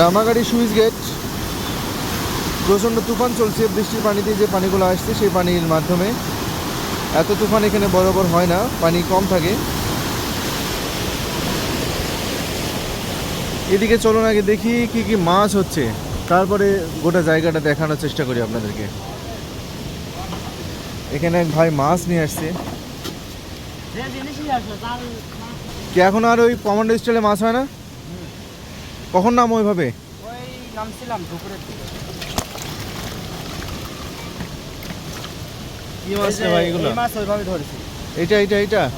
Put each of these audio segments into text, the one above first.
রামাগাড়ি switch gate. প্রচণ্ড তুফান চলছে বৃষ্টির পানিতে যে পানিগুলো আসছে সেই পানির মাধ্যমে। এত তুফান এখানে বরাবর হয় না পানি কম থাকে। এদিকে চলুন আগে দেখি কি কি মাছ হচ্ছে। তারপরে গোটা জায়গাটা দেখানোর চেষ্টা করি আপনাদেরকে। এখানে এক ভাই মাছ নিয়ে আসছে। কি এখন আর ওই কমান্ডো স্টাইলে মাছ হয় না? কখন নাম ওইভাবে ওই নামছিলাম দুপুরের দিকে। কি মাছ রে ভাই এগুলো? এই মাছ ওইভাবে ধরেছি। এইটা এইটা এইটা?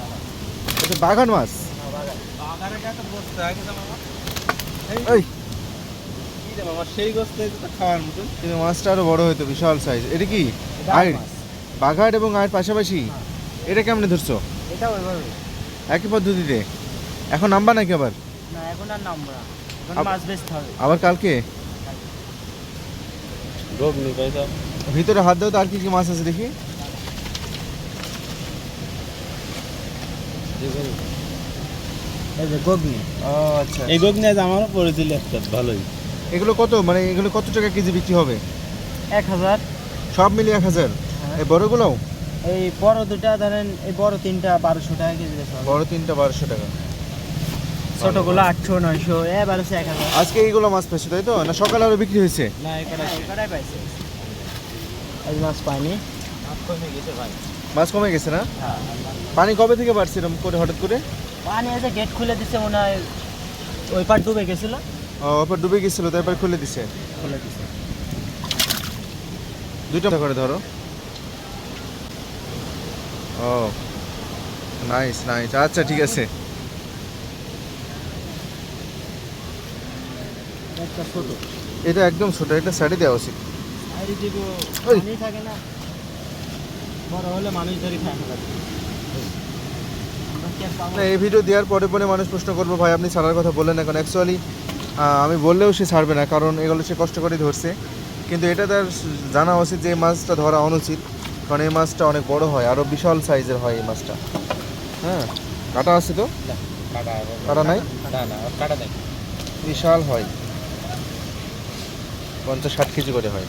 এটা বাগান মাছ? বাগানে গিয়ে বসতে? আগে মামা এই কি রে মামা সেই খাওয়ার মতন। কিন্তু মাছটা আরও বড় হইতো বিশাল সাইজ এটা কি? এটা আইড় মাছ। বাঘাট এবং আয়ের পাশাপাশি? এটা কেমনে ধরছো? এটা ওইভাবে। একই পদ্ধতিতে? এখন নামবা নাকি আবার? না এখন আর নামবো না। এখন আপ- মাছ বেচতে হবে। আবার কালকে? ভিতরে হাত দাও তো আর কি কি মাছ আছে দেখি। এই গগনি ও আচ্ছা এই গগনি আজ আমারও পড়েছিল একটা ভালোই। এগুলো কত? মানে এগুলো কত টাকা কেজি বিক্রি হবে? এক হাজার। সব মিলিয়ে এক হাজার? হ্যাঁ। এই বড়গুলো এই বড় দুটা ধরেন এই বড় তিনটা বারোশো টাকা কেজি বড় তিনটা বারোশো টাকা। ছোটগুলো আটশো নয়শো এ বারোশো এক হাজার। আজকে এইগুলো মাছ পেয়েছ তাই তো? না সকালে আরও বিক্রি হয়েছে? না এটাই পাইছে। এই মাছ পাইনি। মাছ কমে গেছে ভাই। মাছ কমে গেছে না? পানি কবে থেকে বাড়ছে এরকম করে হঠাৎ করে? পানি এসে গেট খুলে দিছে মনে হয় ওই পার ডুবে গেছিল। ও ওপর ডুবে গেছিল তারপর খুলে দিছে? খুলে দিছে। দুইটা করে ধরো। ও নাইস নাইস আচ্ছা ঠিক আছে। একটা ছোট। এটা একদম ছোট একটা সাইডে দেওয়া উচিত। থাকে না। বড় হলে মানুষ ধরে খায় না আমরা কি আর পাবো? না এই ভিডিও দেওয়ার পরে পরে মানুষ প্রশ্ন করব ভাই আপনি ছাড়ার কথা বললেন এখন অ্যাকচুয়ালি আমি বললেও সে ছাড়বে না কারণ এগুলো সে কষ্ট করে ধরছে। কিন্তু এটা তার জানা উচিত যে এই মাছটা ধরা অনুচিত কারণ এই মাছটা অনেক বড় হয় আরও বিশাল সাইজের হয় এই মাছটা। হ্যাঁ কাটা আছে তো? কাটা নাই? কাটা দেখ বিশাল হয়। পঞ্চাশ ষাট কেজি করে হয়।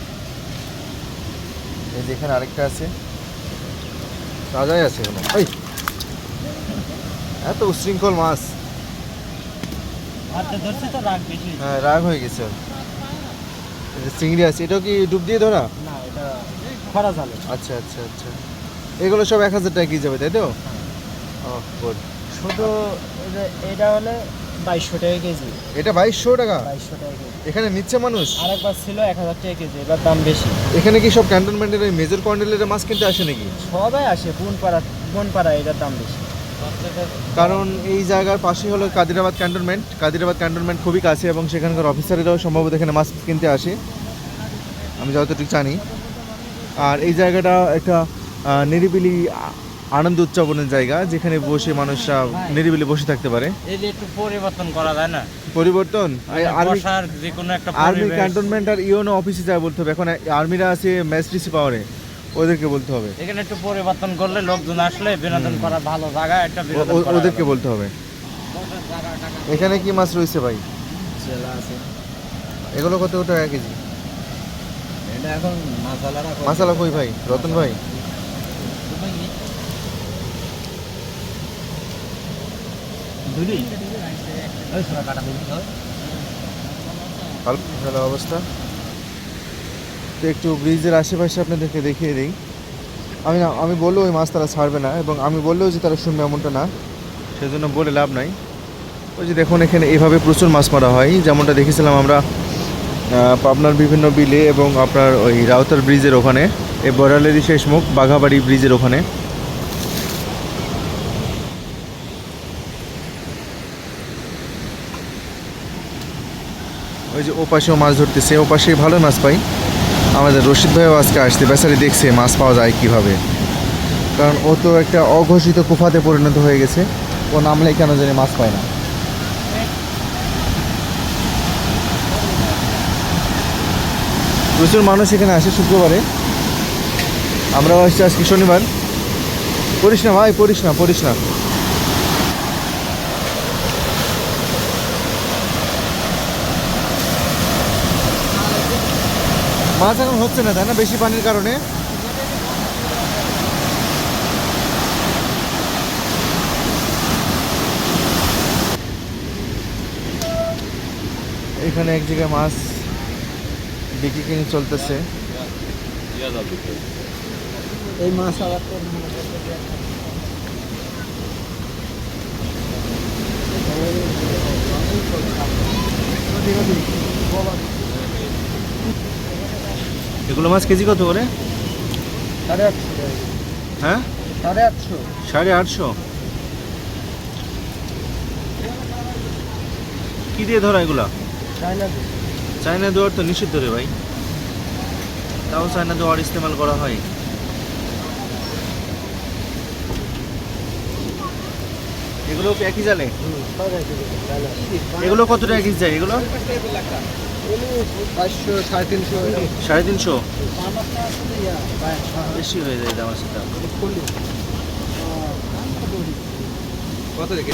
এই যে এখানে আরেকটা আছে। তাজাই আছে এখানে। এই! এত উশৃঙ্খল মাছ। বেশি। হ্যাঁ রাগ হয়ে গেছে। চিংড়ি আছে এটাও কি ডুব দিয়ে ধরা? এটা খরা জালে। আচ্ছা আচ্ছা আচ্ছা। এগুলো সব এক হাজার টাকা যাবে তাই তো? ও গুড শুধু এটা হলে বাইশশো টাকা কেজি। এটা বাইশশো টাকা? বাইশশো টাকা কেজি। এখানে নিচ্ছে মানুষ? আরেকবার ছিল এক হাজার টাকা কেজি এবার দাম বেশি। এখানে কি সব ক্যান্টনমেন্টের ওই মেজর কন্ডেলের মাছ কিনতে আসে নাকি? সবাই আসে বনপাড়া বনপাড়া এটার দাম বেশি। কারণ এই জায়গার পাশে হলো কাদিরাবাদ ক্যান্টনমেন্ট। কাদিরাবাদ ক্যান্টনমেন্ট খুবই কাছে এবং সেখানকার অফিসারেরাও সম্ভবত এখানে মাছ কিনতে আসে। আমি যতটুকু জানি। আর এই জায়গাটা একটা নিরিবিলি আনন্দ উদযাপনের জায়গা যেখানে বসে মানুষরা নিরিবিলি বসে থাকতে পারে। এই যে একটু পরিবর্তন করা যায় না? পরিবর্তন? বসার যে কোনো একটা আর্মি ক্যান্টনমেন্ট আর ইউনো অফিসে যায় বলতে হবে। এখন আর্মিরা আছে ম্যাজিস্ট্রেসি পাওয়ারে ওদেরকে বলতে হবে। এখানে একটু পরিবর্তন করলে লোকজন আসলে বিনোদন করার ভালো জায়গা একটা বিনোদন ওদেরকে বলতে হবে। এখানে কি মাছ রয়েছে ভাই? এগুলো কত টাকা কেজি? এটা এখন মাসালা কই ভাই? রতন ভাই? দুলি ওই সোনা কাটা দুলি হয় ভালো অবস্থা। তো একটু ব্রিজের আশেপাশে আপনাদেরকে দেখিয়ে দিই। আমি না আমি বললেও ওই মাছ তারা ছাড়বে না এবং আমি বললেও যে তারা শুনবে এমনটা না। সেজন্য বলে লাভ নাই। ওই যে দেখুন এখানে এইভাবে প্রচুর মাছ মারা হয়। যেমনটা দেখেছিলাম আমরা পাবনার বিভিন্ন বিলে এবং আপনার ওই রাউতার ব্রিজের ওখানে। এই বরালেরই শেষ মুখ বাঘাবাড়ি ব্রিজের ওখানে। ওই যে ওপাশেও মাছ ধরতেছে ও পাশেই ভালো মাছ পাই। আমাদের রশিদ ভাইও আজকে আসছে, বেচারি দেখছে মাছ পাওয়া যায় কীভাবে। কারণ ও তো একটা অঘোষিত কুফাতে পরিণত হয়ে গেছে, ও নামলে কেন জানি মাছ পায় না। প্রচুর মানুষ এখানে আসে শুক্রবারে। আমরাও আসছি আজকে শনিবার। পড়িস না ভাই, পড়িস না পড়িস না। মাছ এখন হচ্ছে না তাই না? বেশি পানির কারণে। এখানে এক জায়গায় মাছ বিক্রি কিনে চলতেছে। এই মাছ আবার এগুলো মাছ কেজি কত করে? সাড়ে আটশো। হ্যাঁ? সাড়ে আটশো। সাড়ে আটশো? কি দিয়ে ধরা এগুলা? চায়না চায়না দেওয়ার তো নিষিদ্ধ রে ভাই। তাও চায়না দেওয়ার ইস্তেমাল করা হয়। এগুলো একই জালে? এগুলো কত টাকা কেজি যায় এগুলো? সাড়ে তিনশো। সাড়ে তিনশো? বেশি হয়ে যায় দাম সেটা কত দেখে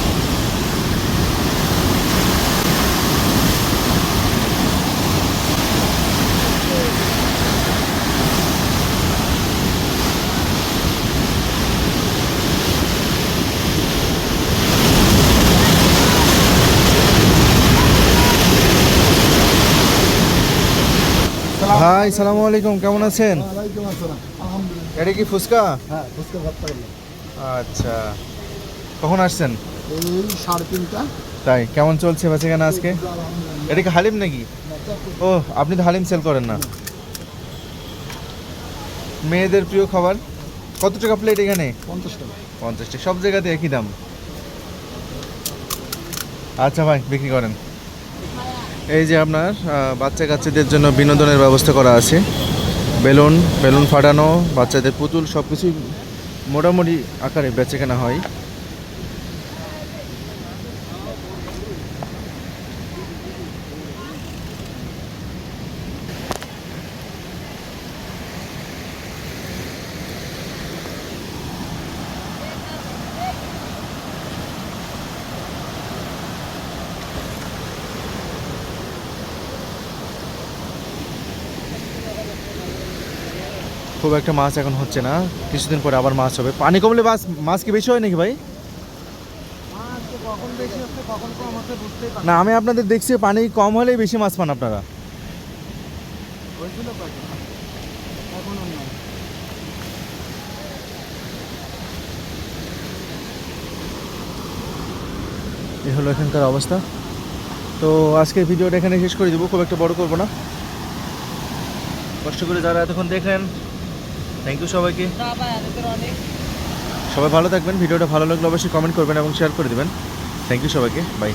ভাই সালামু আলাইকুম কেমন আছেন? এটা কি ফুচকা? হ্যাঁ ফুচকা আচ্ছা। কখন আসছেন? এই সাড়ে তিনটা। তাই কেমন চলছে বেচাকেনা আজকে? এটা কি হালিম নাকি? ও আপনি তো হালিম সেল করেন না। মেয়েদের প্রিয় খাবার? কত টাকা প্লেট এখানে? পঞ্চাশ টাকা। পঞ্চাশ টাকা সব জায়গাতে একই দাম। আচ্ছা ভাই বিক্রি করেন। এই যে আপনার বাচ্চা কাচ্চাদের জন্য বিনোদনের ব্যবস্থা করা আছে। বেলুন বেলুন ফাটানো, বাচ্চাদের পুতুল সব কিছুই মোটামুটি আকারে বেচে কেনা হয়। খুব একটা মাছ এখন হচ্ছে না। কিছুদিন পরে আবার মাছ হবে। পানি কমলে মাছ মাছ কি বেশি হয় নাকি ভাই? না, আমি আপনাদের দেখছি, পানি কম হলেই বেশি মাছ পান আপনারা। এই হলো এখানকার অবস্থা। তো আজকের ভিডিওটা এখানে শেষ করে দেবো, খুব একটা বড় করব না। কষ্ট করে যারা এতক্ষণ দেখলেন থ্যাংক ইউ সবাইকে। সবাই ভালো থাকবেন ভিডিওটা ভালো লাগলে অবশ্যই কমেন্ট করবেন এবং শেয়ার করে দেবেন। থ্যাংক ইউ সবাইকে বাই